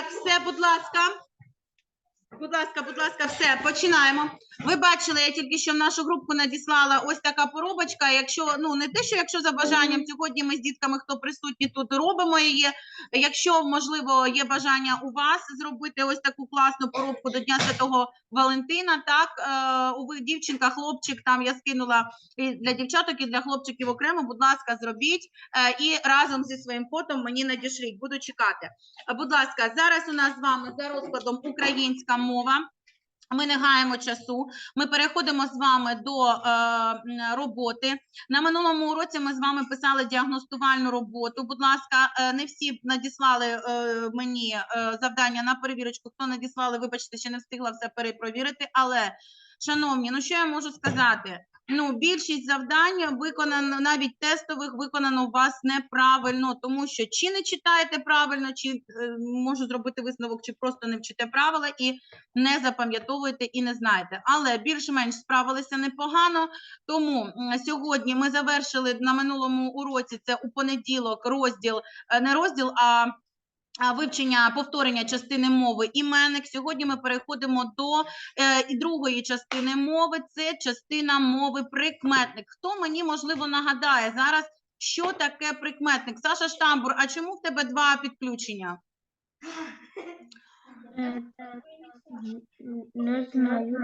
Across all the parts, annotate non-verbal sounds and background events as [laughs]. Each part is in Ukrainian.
Так, все, будь ласка. Будь ласка, будь ласка, все, починаємо. Ви бачили, я тільки що в нашу групку надіслала ось така поробочка. Якщо ну не те, що якщо за бажанням сьогодні ми з дітками, хто присутні тут робимо її. Якщо можливо є бажання у вас зробити ось таку класну поробку до Дня Святого Валентина, так е, у ви дівчинка, хлопчик, там я скинула і для дівчаток і для хлопчиків окремо. Будь ласка, зробіть е, і разом зі своїм фото мені надішліть. Буду чекати. Будь ласка, зараз у нас з вами за розкладом українська мова. Ми не гаємо часу. Ми переходимо з вами до е, роботи. На минулому уроці ми з вами писали діагностувальну роботу. Будь ласка, е, не всі надіслали е, мені е, завдання на перевірочку. Хто надіслали, вибачте, ще не встигла все перепровірити. Але, шановні, ну що я можу сказати? Ну, більшість завдань виконано навіть тестових виконано у вас неправильно, тому що чи не читаєте правильно, чи е, можу зробити висновок, чи просто не вчите правила і не запам'ятовуєте і не знаєте. Але більш-менш справилися непогано. Тому сьогодні ми завершили на минулому уроці. Це у понеділок розділ, е, не розділ, а а, вивчення повторення частини мови іменник. Сьогодні ми переходимо до е, і другої частини мови. Це частина мови прикметник. Хто мені можливо нагадає зараз, що таке прикметник? Саша Штамбур, а чому в тебе два підключення? Не знаю.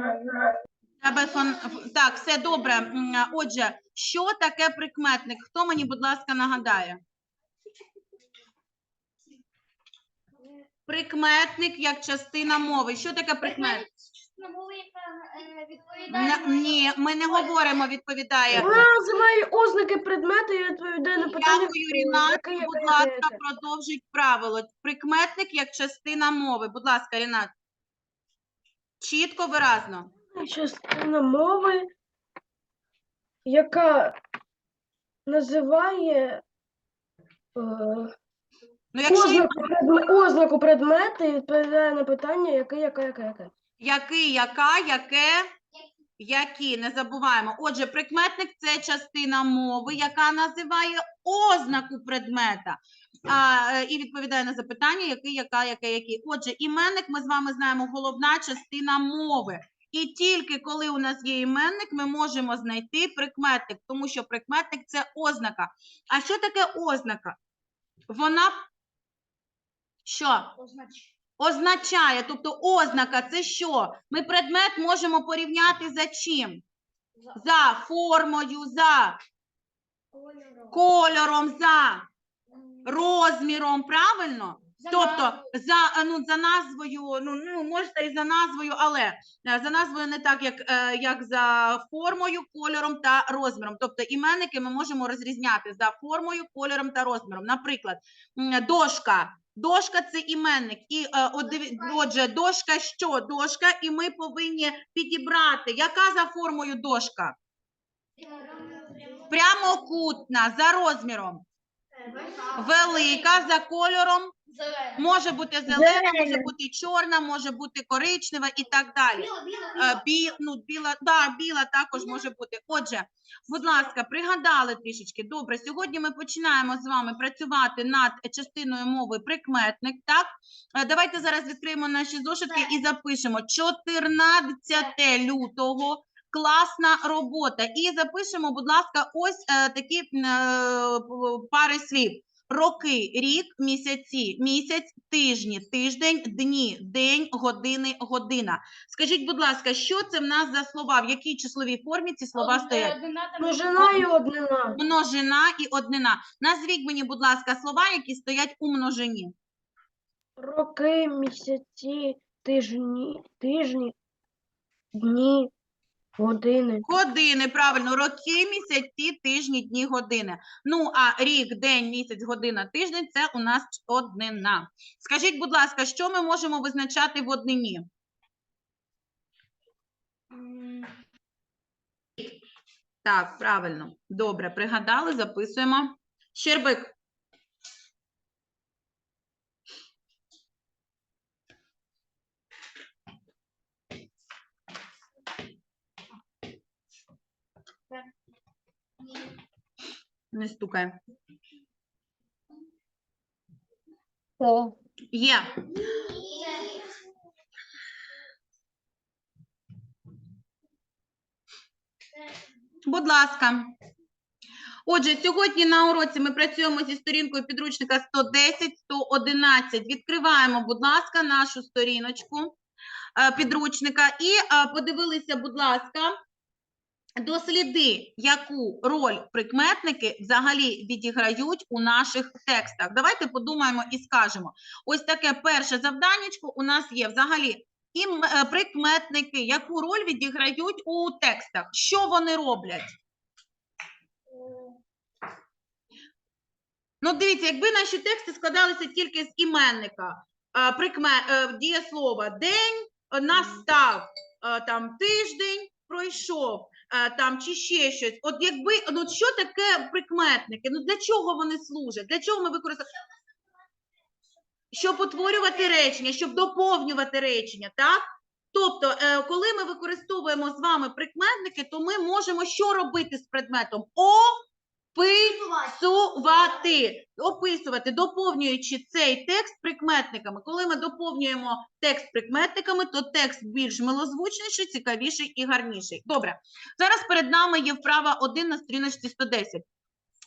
Тебе фон... Так, все добре. Отже, що таке прикметник? Хто мені, будь ласка, нагадає? Прикметник як частина мови. Що таке прикметник? Н- Ні, ми не говоримо, відповідає. Вона називає ознаки предмету і відповідає на питання. Дякую, Рінат. яке, Будь ласка, продовжіть правило. Прикметник як частина мови. Будь ласка, Рінат. Чітко, виразно. Частина мови, яка називає е, Ну, якщо ознаку, предме- ознаку предмету і відповідає на питання, яке, яке, яке, яке. Який, яка, яке, які, не забуваємо. Отже, прикметник це частина мови, яка називає ознаку предмета. А, е, і відповідає на запитання, який, яка, яке, який. Отже, іменник ми з вами знаємо головна частина мови. І тільки коли у нас є іменник, ми можемо знайти прикметник, тому що прикметник це ознака. А що таке ознака? Вона що? означає, тобто ознака це що? Ми предмет можемо порівняти за чим? За формою, за кольором, за розміром, правильно? Тобто за, е, ну, за назвою, ну, ну можете і за назвою, але е, за назвою не так, як, е, як за формою, кольором та розміром. Тобто іменники ми можемо розрізняти за формою, кольором та розміром. Наприклад, дошка. Дошка це іменник. І е, от диві- отже, дошка що? Дошка, і ми повинні підібрати. Яка за формою дошка? Прямокутна, за розміром. Велика, за кольором. Може бути зелена, може бути чорна, може бути коричнева і так далі. Е, Бі, ну, біла, да, біла також може бути. Отже, будь ласка, пригадали трішечки. Добре, сьогодні ми починаємо з вами працювати над частиною мови прикметник. Так, Е, давайте зараз відкриємо наші зошитки і запишемо 14 лютого. Класна робота. І запишемо, будь ласка, ось е, такі е, пари слів. Роки, рік, місяці, місяць, тижні, тиждень, дні, день, години, година. Скажіть, будь ласка, що це в нас за слова? В якій числовій формі ці слова стоять? Множина і однина. Множина і однина. Назвіть мені, будь ласка, слова, які стоять у множині. Роки, місяці, тижні, тижні, дні, години. Години, правильно, роки, місяці, тижні, дні, години. Ну, а рік, день, місяць, година, тиждень це у нас однина. Скажіть, будь ласка, що ми можемо визначати в однині? Так, правильно. Добре, пригадали, записуємо. Щербик. Не стукай. Є. Будь ласка. Отже, сьогодні на уроці ми працюємо зі сторінкою підручника 110-111. Відкриваємо, будь ласка, нашу сторіночку е, підручника і е, подивилися, будь ласка, досліди, яку роль прикметники взагалі відіграють у наших текстах. Давайте подумаємо і скажемо. Ось таке перше завданнячко у нас є взагалі. І е, прикметники, яку роль відіграють у текстах? Що вони роблять? Ну, дивіться, якби наші тексти складалися тільки з іменника, прикме, е, дієслова день настав, е, там тиждень пройшов, там чи ще щось. От якби ну що таке прикметники? Ну для чого вони служать? Для чого ми використовуємо? Щоб утворювати речення, щоб доповнювати речення, так? Тобто, е, коли ми використовуємо з вами прикметники, то ми можемо що робити з предметом? Описувати, описувати, доповнюючи цей текст прикметниками. Коли ми доповнюємо текст прикметниками, то текст більш милозвучніший, цікавіший і гарніший. Добре, зараз перед нами є вправа 1 на сторіночці 110.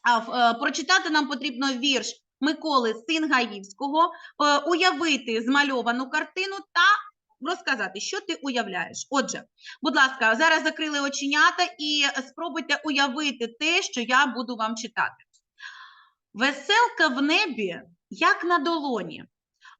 А, е, прочитати нам потрібно вірш Миколи Сингаївського, е, уявити змальовану картину та розказати, що ти уявляєш. Отже, будь ласка, зараз закрили оченята і спробуйте уявити те, що я буду вам читати. Веселка в небі, як на долоні,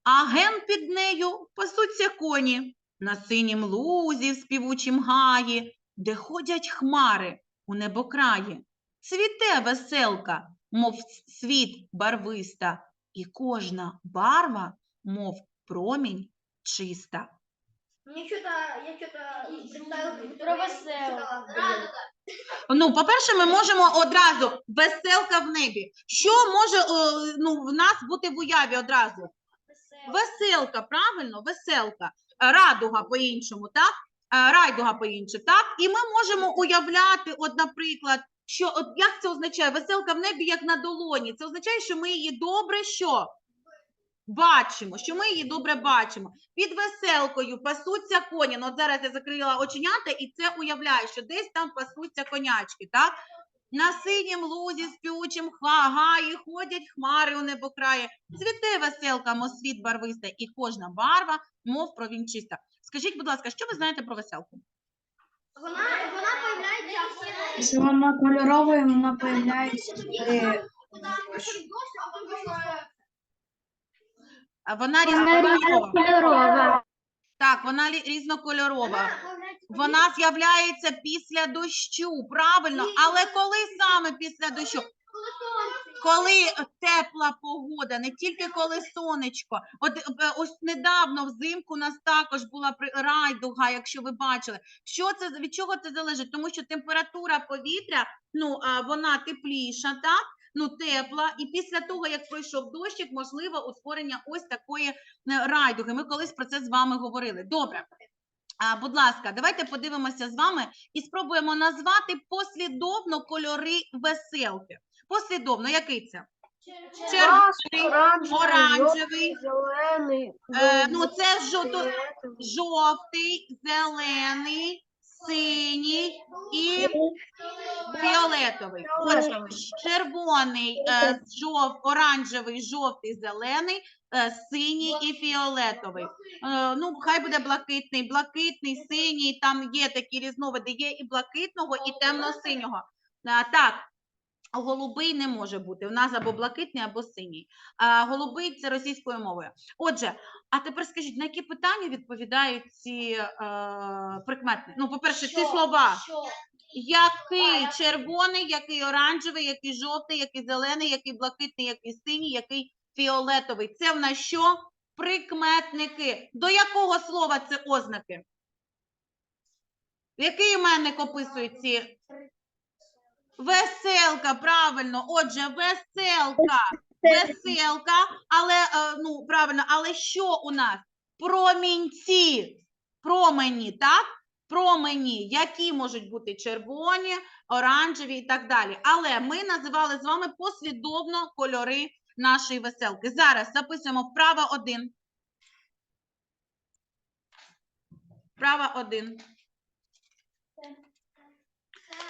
а ген під нею пасуться коні на синім лузі в співучім гаї, де ходять хмари у небокраї. Цвіте веселка, мов світ барвиста, і кожна барва, мов промінь чиста. Мне что-то, я что-то представила, как Про я Ну, по-перше, ми можемо одразу веселка в небі. Що може е, ну, в нас бути в уяві одразу? Веселка, правильно, веселка. Радуга по-іншому, так? Е, Райдуга по-іншому, так? І ми можемо уявляти, от, наприклад, що от як це означає? Веселка в небі, як на долоні. Це означає, що ми її добре що? Бачимо, що ми її добре бачимо. Під веселкою пасуться коні. Ну, от зараз я закрила оченята і це уявляю, що десь там пасуться конячки, так? На синім лузі співучим хва- гаї ходять хмари у небокраї. Цвіте веселка, мов світ барвиста, і кожна барва, мов провінчиста. Скажіть, будь ласка, що ви знаєте про веселку? Вона, вона появляється Що вона кольорова і вона появляється Вона різнокольорова. Так, вона лі- різнокольорова. Вона з'являється після дощу, правильно, але коли саме після дощу? Коли тепла погода, не тільки коли сонечко. От е, ось недавно взимку у нас також була при- райдуга, якщо ви бачили. Що це від чого це залежить? Тому що температура повітря, ну а вона тепліша, так? Ну, тепла, і після того, як пройшов дощик, можливо утворення ось такої е, райдуги. Ми колись про це з вами говорили. Добре. А, будь ласка, давайте подивимося з вами і спробуємо назвати послідовно кольори веселки. Послідовно, який це? Червоний, Оранжевий, оранжевий, зелений, е, ну це жовто, жовтий, зелений, синій і фіолетовий. Отже, червоний, е, жов, оранжевий, жовтий, зелений, е, синій і фіолетовий. Е, ну, хай буде блакитний, блакитний, синій, там є такі різновиди, є і блакитного, і темно-синього. Так, голубий не може бути. У нас або блакитний, або синій. А, голубий це російською мовою. Отже, а тепер скажіть, на які питання відповідають ці е, прикметники? Ну, по-перше, ці слова. Який червоний, який оранжевий, який жовтий, який зелений, який блакитний, який синій, який фіолетовий. Це в нас що? Прикметники. До якого слова це ознаки? Який іменник описує ці? Веселка, правильно. Отже, веселка. Веселка, але е, ну правильно, але що у нас? Промінці. Промені, так? Промені, які можуть бути червоні, оранжеві і так далі. Але ми називали з вами послідовно кольори нашої веселки. Зараз записуємо вправа 1. Вправа 1.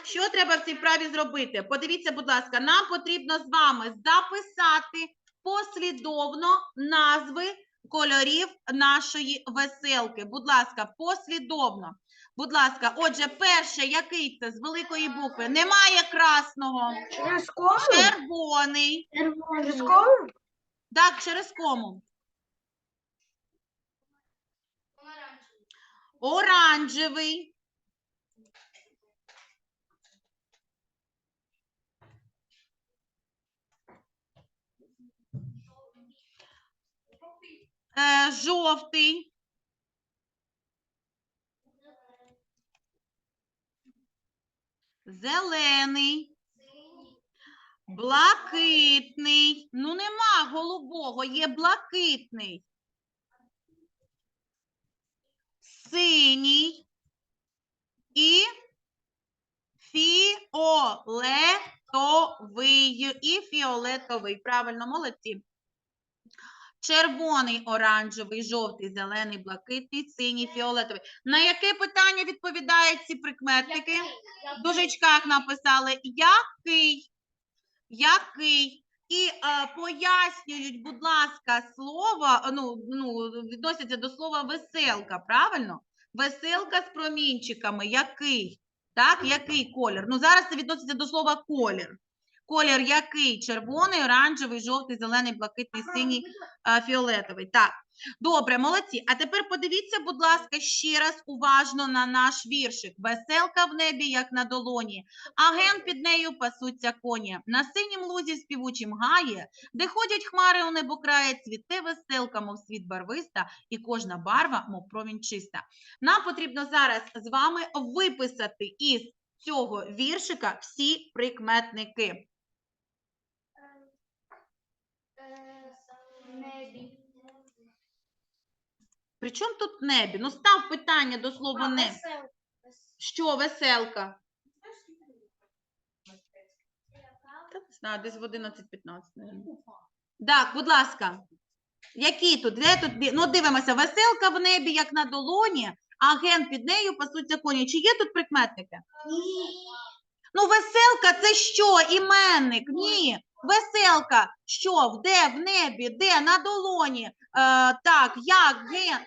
Що треба в цій вправі зробити? Подивіться, будь ласка, нам потрібно з вами записати послідовно назви кольорів нашої веселки. Будь ласка, послідовно. Будь ласка, отже, перше, який це з великої букви? Немає красного. Через кому? Червоний. Через кому? Так, через кому? Оранжевий. Е, жовтий. Зелений. Блакитний. Ну, нема голубого, є блакитний. Синій і фіолетовий. І фіолетовий. Правильно, молодці. Червоний, оранжевий, жовтий, зелений, блакитний, синій, фіолетовий. На яке питання відповідають ці прикметники? В дужечках написали який, який. І е, пояснюють, будь ласка, слово, ну, ну, відносяться до слова веселка, правильно? Веселка з промінчиками, який? Так, який колір? Ну, зараз це відноситься до слова колір. Колір який? Червоний, оранжевий, жовтий, зелений, блакитний, синій, фіолетовий. Так, добре, молодці. А тепер подивіться, будь ласка, ще раз уважно на наш віршик. Веселка в небі, як на долоні, а ген під нею пасуться коні. На синім лузі співучим гає, де ходять хмари у небокрає, цвіте веселка, мов світ барвиста, і кожна барва, мов промінь чиста. Нам потрібно зараз з вами виписати із цього віршика всі прикметники. Небі. Причому тут небі? Ну, став питання до слова небі. Що веселка? Та не знаю, десь в 11-15. наверно. Так, будь ласка. Які тут? Де тут? бі- Ну, дивимося, веселка в небі, як на долоні, а ген під нею пасуться коні. Чи є тут прикметники? Ну, веселка це що? Іменник? Ні. Веселка. Що? Де? В небі? Де? На долоні. Е, так, як ген?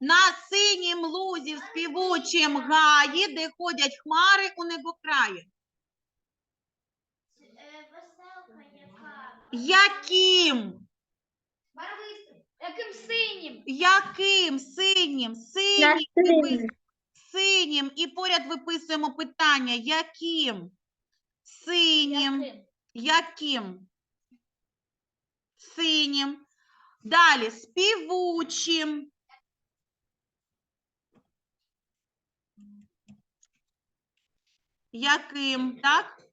На синім лузі в співучім гаї, де ходять хмари у небокраї. Яким? Яким синім? Яким? Синім? Синім. випис- Синім. І поряд виписуємо питання. Яким? Синім. Яким? Синім. Далі співучим. Яким, так?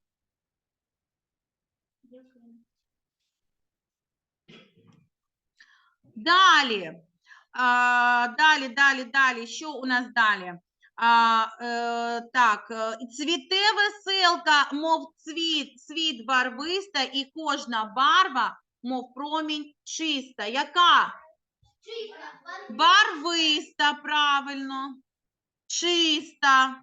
Далі. А, далі, далі, далі. Що у нас далі? А, е, так, е, цвіте веселка, мов цвіт, цвіт барвиста, і кожна барва, мов промінь чиста. Яка? Барвиста, правильно. Чиста.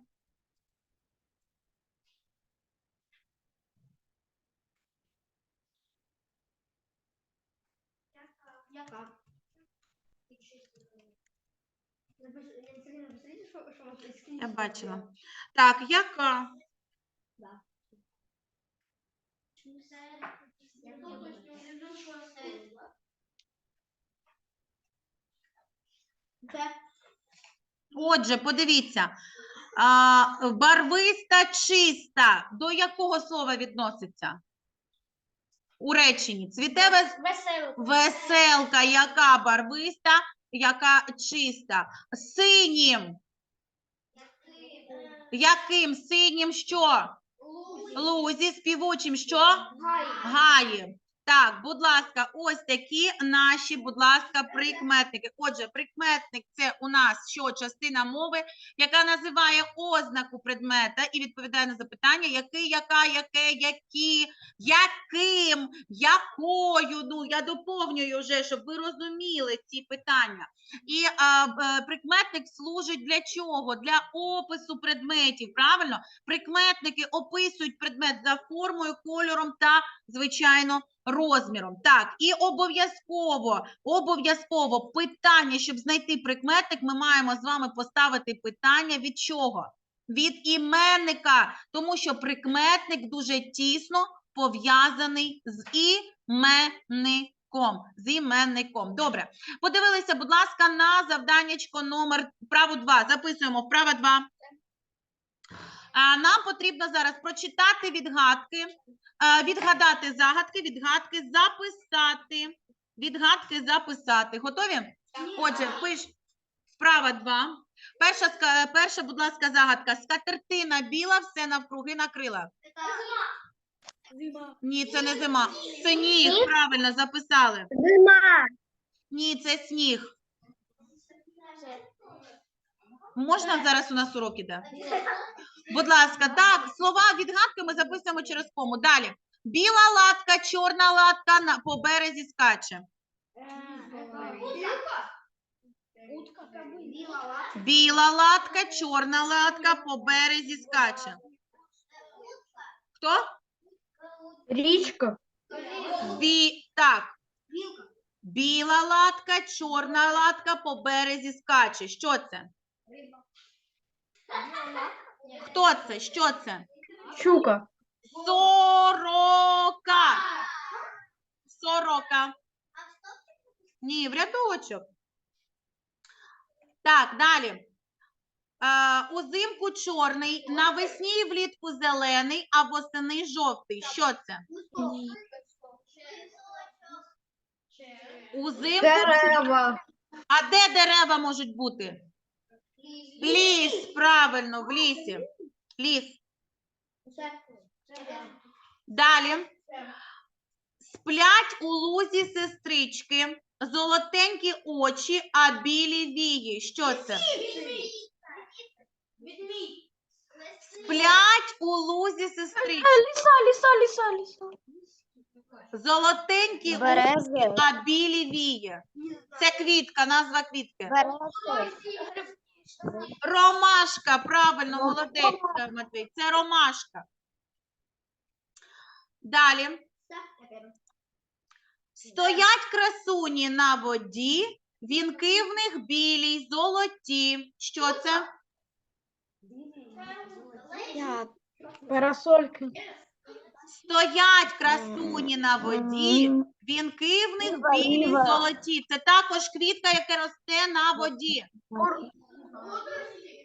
Яка? Я бачила. Так, яка? Отже, подивіться. А, барвиста чиста. До якого слова відноситься? У реченні. Цвіте вес... веселка. веселка, яка барвиста, яка чиста. Синім. Яким синім що? Лузі, співучим що? Гаєм. Гаї. Так, будь ласка, ось такі наші, будь ласка, прикметники. Отже, прикметник це у нас що частина мови, яка називає ознаку предмета і відповідає на запитання, який, яка, яке, які, яким, якою. Ну, я доповнюю вже, щоб ви розуміли ці питання. І а, е, прикметник служить для чого? Для опису предметів. Правильно? Прикметники описують предмет за формою, кольором та, звичайно, розміром. Так, і обов'язково, обов'язково питання, щоб знайти прикметник, ми маємо з вами поставити питання від чого? Від іменника, тому що прикметник дуже тісно пов'язаний з іменником. З іменником. Добре. Подивилися, будь ласка, на завданнячко номер вправо 2. Записуємо вправо 2. А, Нам потрібно зараз прочитати відгадки, відгадати загадки, відгадки записати. Відгадки записати. Готові? Отже, пиш вправа 2. Перша, перша, будь ласка, загадка. Скатертина біла, все навкруги накрила. Зима. Ні, це не зима. Сніг, правильно записали. Зима. Ні, це сніг. Можна зараз у нас урок іде? Будь ласка, так, слова відгадки ми записуємо через кому. Далі. Біла латка, чорна латка на, по березі скаче. Біла латка, чорна латка по березі скаче. Хто? Річка. Бі... Так. Біла латка, чорна латка по березі скаче. Що це? Хто це? Що це? Щука. Сорока. Сорока. Ні, в рядочок. Так, далі. Е, узимку чорний, навесні і влітку зелений, а восени жовтий. Що це? Узимку. Дерева. А де дерева можуть бути? Ліс, правильно, в лісі. Ліс. Далі. Сплять у лузі сестрички, золотенькі очі, а білі вії. Що це? Сплять у лузі сестрички, Ліса, ліса, ліса, ліса. золотенькі очі, а білі вії. Це квітка, назва квітки. Ромашка, правильно, молодець, Матвій. Це ромашка. Далі. Стоять красуні на воді, вінки в них білі, золоті. Що це? Парасольки. Стоять красуні на воді, вінки в них білі, золоті. Це також квітка, яка росте на воді.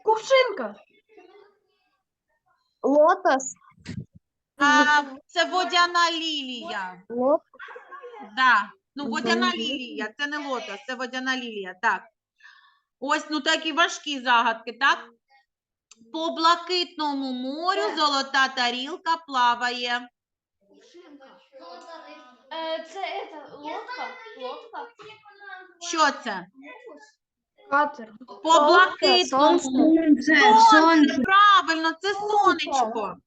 Кувшинка. Лотос. А, це водяна лілія. Лотос. Да. Ну, водяна лілія, це не лотос, це водяна лілія. Так. Ось ну такі важкі загадки, так? По блакитному морю золота тарілка плаває. Це лодка. Лодка. Що це? Катер. По блакитному Сонце, правильно, це сонечко.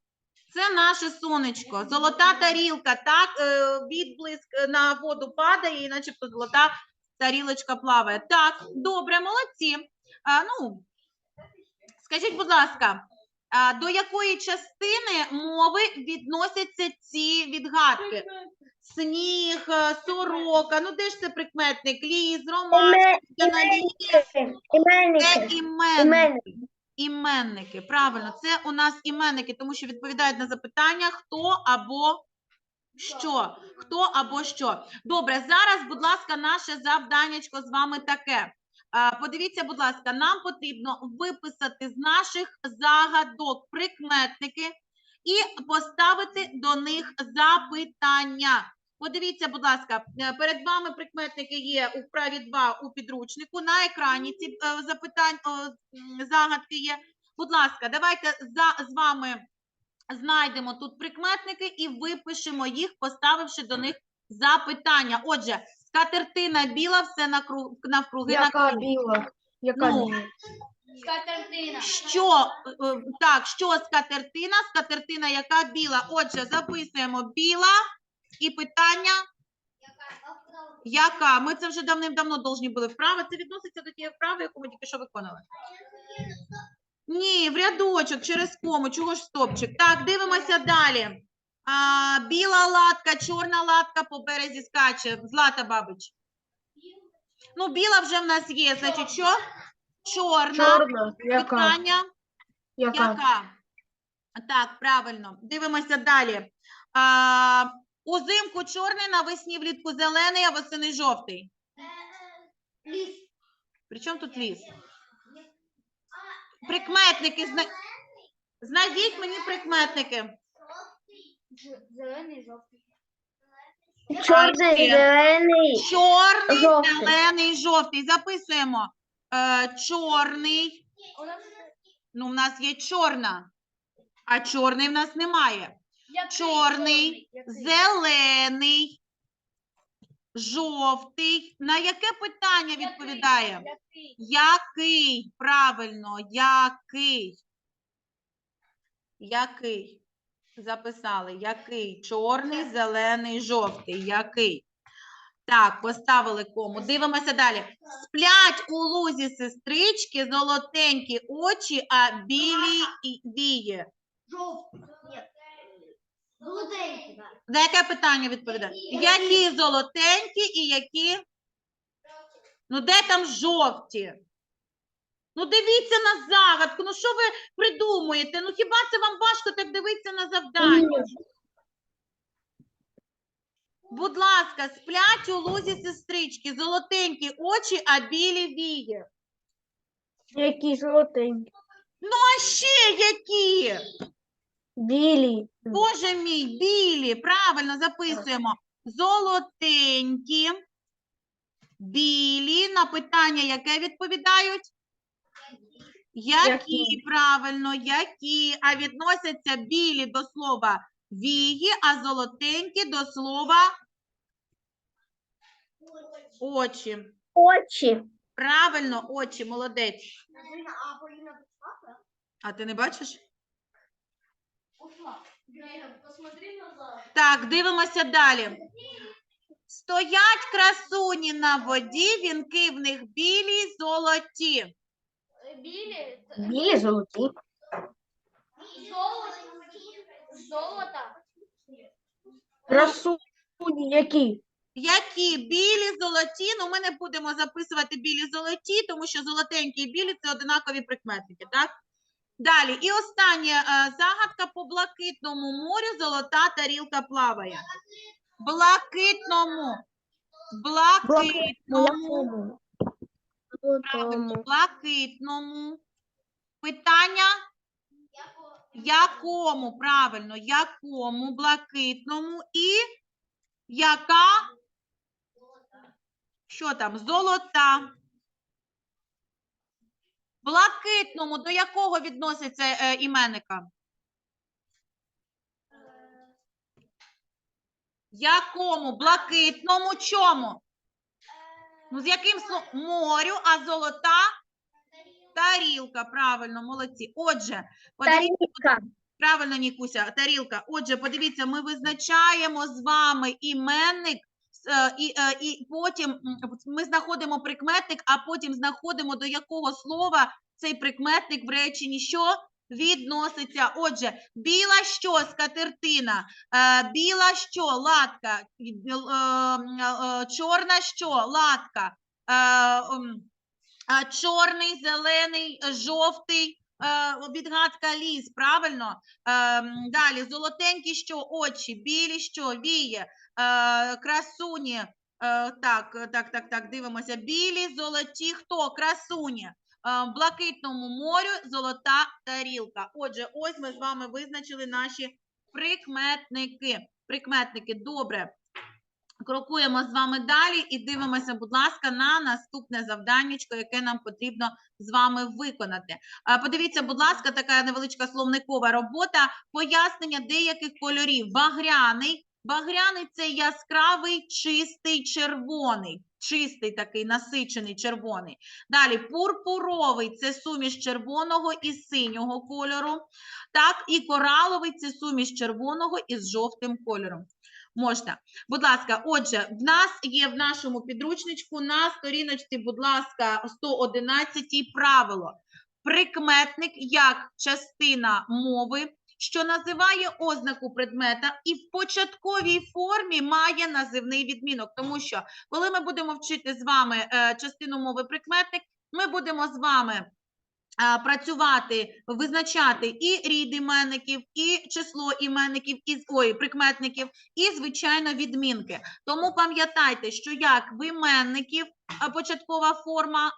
Це наше сонечко. Золота тарілка, так, е, відблиск е, на воду падає, і начебто золота тарілочка плаває. Так, добре, молодці. А, ну, скажіть, будь ласка, а, до якої частини мови відносяться ці відгадки? Сніг, е, сорока, ну де ж це прикметник? Ліс, ромашка, лілія. Це Іменники. іменники. Іменники, правильно, це у нас іменники, тому що відповідають на запитання хто або що. Хто або що. Добре, зараз, будь ласка, наше завданнячко з вами таке. Подивіться, будь ласка, нам потрібно виписати з наших загадок прикметники і поставити до них запитання. Подивіться, будь ласка, е, перед вами прикметники є у вправі 2 у підручнику. На екрані ці е, запитань, загадки є. Будь ласка, давайте за, з вами знайдемо тут прикметники і випишемо їх, поставивши до них запитання. Отже, скатертина біла, все навкруги Яка накрито. біла? Яка Ну, біла? Скатертина. Що, е, е, так, що скатертина? Скатертина яка біла? Отже, записуємо біла і питання яка? Ми це вже давним-давно должні були вправи. Це відноситься до тієї вправи, яку ми тільки що виконали. Ні, в рядочок через кому. Чого ж стопчик? Так, дивимося далі. А, біла латка, чорна латка по березі скаче. Злата бабич. Ну, біла вже в нас є. Значить, що? Чорна. Чорна. Яка? Питання. Яка? Яка? Так, правильно. Дивимося далі. А, узимку чорний, навесні влітку зелений, а восени жовтий. Ліс. При чому тут ліс? Прикметники. Зна... Знайдіть мені прикметники. Зелений, жовтий. Чорний, зелений. Чорний, Жовтий. зелений, жовтий. Записуємо. Е, чорний. Ну, в нас є чорна, а чорний в нас немає. Чорний, зелений, жовтий. На яке питання відповідає? Який? Правильно, який? Який? Записали. Який? Чорний, зелений, жовтий. Який? Так, поставили кому. Дивимося далі. Сплять у лузі сестрички, золотенькі очі, а білі і. Золотенький. На яке питання відповідає? Які золотенькі і які? Ну, де там жовті? Ну, дивіться на загадку. Ну, що ви придумуєте? Ну, хіба це вам важко так дивитися на завдання? Будь ласка, сплять у лузі сестрички, золотенькі очі, а білі вії. Які жовтенькі. А ще які? Білі. Боже мій, білі, правильно записуємо. Золотенькі, білі. На питання, яке відповідають? Які, Які. правильно, які. А відносяться білі до слова вії, а золотенькі до слова очі. Очі. Правильно, очі, молодець. А ти не бачиш? Так, дивимося далі. Стоять красуні на воді, вінки в них білі, золоті. Білі. Білі золоті. Золото. Золото. Красуні які? Які білі, золоті. Ну, ми не будемо записувати білі золоті, тому що золотенькі і білі це одинакові прикметники, так? Далі. І остання е, загадка по блакитному морю золота тарілка плаває. Блакитному. Блакитному. Правильно, блакитному. Питання? Якому? Правильно, якому блакитному і яка? Що там? Золота. Блакитному до якого відноситься е, іменника? Якому? Блакитному чому? Ну, з яким словом? Морю, а золота? Тарілка, правильно, молодці. Отже, подивіться, правильно, Нікуся, тарілка. Отже, подивіться, ми визначаємо з вами іменник, е, і, е, і потім ми знаходимо прикметник, а потім знаходимо до якого слова цей прикметник в реченні що відноситься. Отже, біла що скатертина, е, біла що латка, е, е, чорна що латка, е, чорний, зелений, е, жовтий. е, Відгадка ліс, правильно? Ем, Далі золотенькі що очі, білі що віє, е, красуні. е, Так, е, так, так, так, дивимося. Білі, золоті, хто? Красуні. Е, блакитному морю золота тарілка. Отже, ось ми з вами визначили наші прикметники. Прикметники, добре. Крокуємо з вами далі і дивимося, будь ласка, на наступне завданнячко, яке нам потрібно з вами виконати. Подивіться, будь ласка, така невеличка словникова робота. Пояснення деяких кольорів. Багряний, Багряний це яскравий, чистий, червоний. Чистий такий насичений червоний. Далі пурпуровий це суміш червоного і синього кольору. Так, і кораловий це суміш червоного із жовтим кольором. Можна. Будь ласка, отже, в нас є в нашому підручничку на сторіночці, будь ласка, 111 правило. Прикметник як частина мови, що називає ознаку предмета і в початковій формі має називний відмінок. Тому що, коли ми будемо вчити з вами е, частину мови прикметник, ми будемо з вами працювати, визначати і рід іменників, і число іменників, і ой, прикметників, і звичайно відмінки. Тому пам'ятайте, що як в іменників початкова форма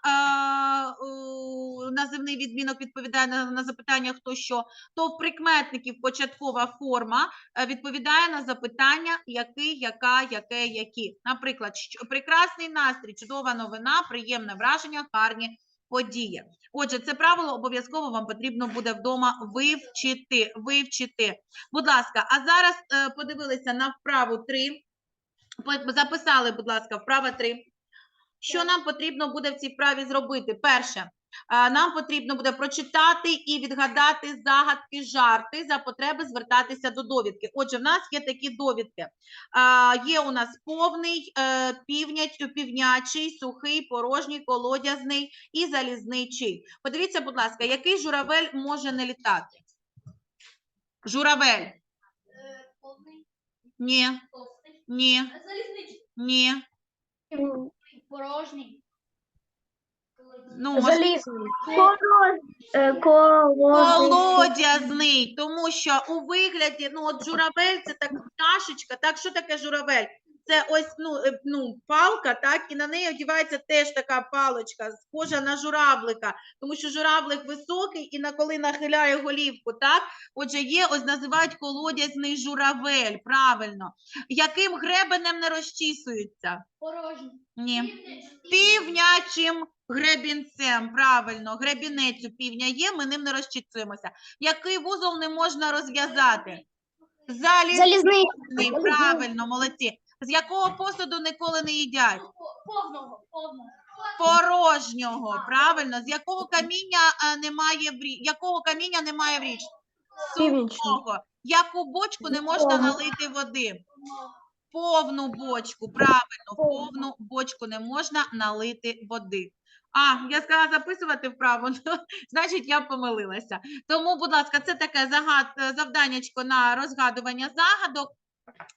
у, називний відмінок відповідає на, на запитання хто що, то в прикметників початкова форма відповідає на запитання який, яка, яке, які. Наприклад, прекрасний настрій, чудова новина, приємне враження, гарні події. Отже, це правило обов'язково вам потрібно буде вдома вивчити. Вивчити. Будь ласка, а зараз е, подивилися на вправу 3. Записали, будь ласка, вправа 3. Що нам потрібно буде в цій вправі зробити? Перше, нам потрібно буде прочитати і відгадати загадки, жарти, за потреби звертатися до довідки. Отже, в нас є такі довідки. Є у нас повний, е, півняч, півнячий, сухий, порожній, колодязний і залізничий. Подивіться, будь ласка, який журавель може не літати? Журавель. Е, Повний, Ні, ні, Залізничний. ні. Порожній. Ну, може, Залізний. Колодязний, тому що у вигляді, ну от журавель це так пташечка, так що таке журавель? Це ось ну, е, ну, палка, так, і на неї одягається теж така паличка, схожа на журавлика, тому що журавлик високий і на коли нахиляє голівку, так? Отже, є, ось називають колодязний журавель, правильно. Яким гребенем не розчісується? Порожній. Ні. Півнячим гребінцем, правильно, гребінець у півня є, ми ним не розчитуємося. Який вузол не можна розв'язати? Залізний, правильно, молодці. З якого посуду ніколи не їдять? Повного. Повного. Порожнього, правильно. З якого каміння а, немає в рі... якого каміння немає в? Північний. Сухого. Яку бочку не можна налити води? Повну бочку, правильно, повну бочку не можна налити води. А, я сказала записувати вправо, [laughs] ну, значить я помилилася. Тому, будь ласка, це таке загад, завданнячко на розгадування загадок.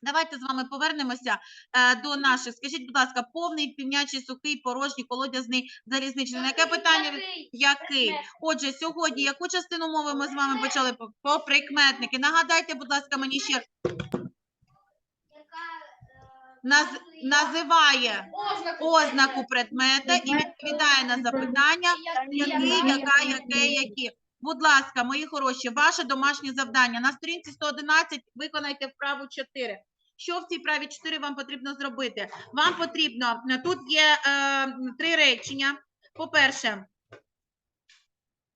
Давайте з вами повернемося е, до наших. Скажіть, будь ласка, повний, півнячий, сухий, порожній, колодязний, залізничний. На яке питання? Який? Отже, сьогодні яку частину мови ми з вами почали по, прикметники? Нагадайте, будь ласка, мені ще наз, називає Ознаку. предмета і відповідає на запитання, який, яка, яке, які. Будь ласка, мої хороші, ваше домашнє завдання. На сторінці 111 виконайте вправу 4. Що в цій вправі 4 вам потрібно зробити? Вам потрібно, тут є е, три речення. По-перше,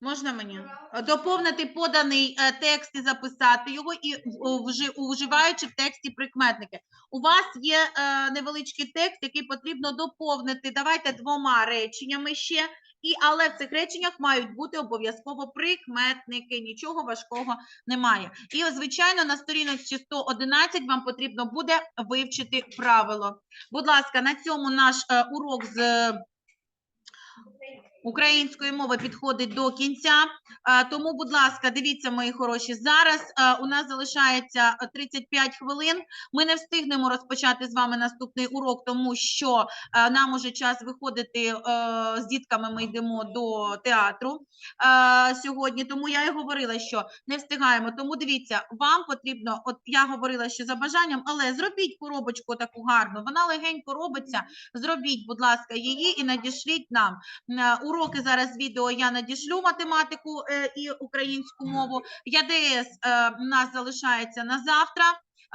можна мені? Е, Доповнити поданий е, текст і записати його, і в- вжи- уживаючи в тексті прикметники. У вас є е, невеличкий текст, який потрібно доповнити. Давайте двома реченнями ще. І, але в цих реченнях мають бути обов'язково прикметники, нічого важкого немає. І, звичайно, на сторіночці 111 вам потрібно буде вивчити правило. Будь ласка, на цьому наш урок з української мови підходить до кінця. Е, Тому, будь ласка, дивіться, мої хороші. Зараз е, у нас залишається е, 35 хвилин. Ми не встигнемо розпочати з вами наступний урок, тому що е, нам уже час виходити е, з дітками. Ми йдемо до театру е, сьогодні. Тому я і говорила, що не встигаємо. Тому дивіться, вам потрібно, от я говорила, що за бажанням, але зробіть коробочку таку гарну. Вона легенько робиться. Зробіть, будь ласка, її і надішліть нам. Е, Уроки зараз відео я надішлю математику е, і українську мову. ЯДС е, у нас залишається на завтра.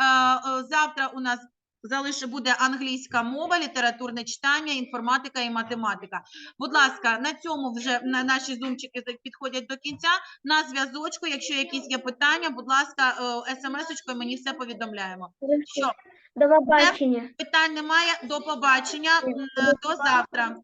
Е, е, завтра у нас залиши буде англійська мова, літературне читання, інформатика і математика. Будь ласка, на цьому вже на наші зумчики підходять до кінця. На зв'язочку, якщо якісь є питання, будь ласка, е, смс-очкою мені все повідомляємо. Що, До побачення. питань немає? До побачення, до завтра.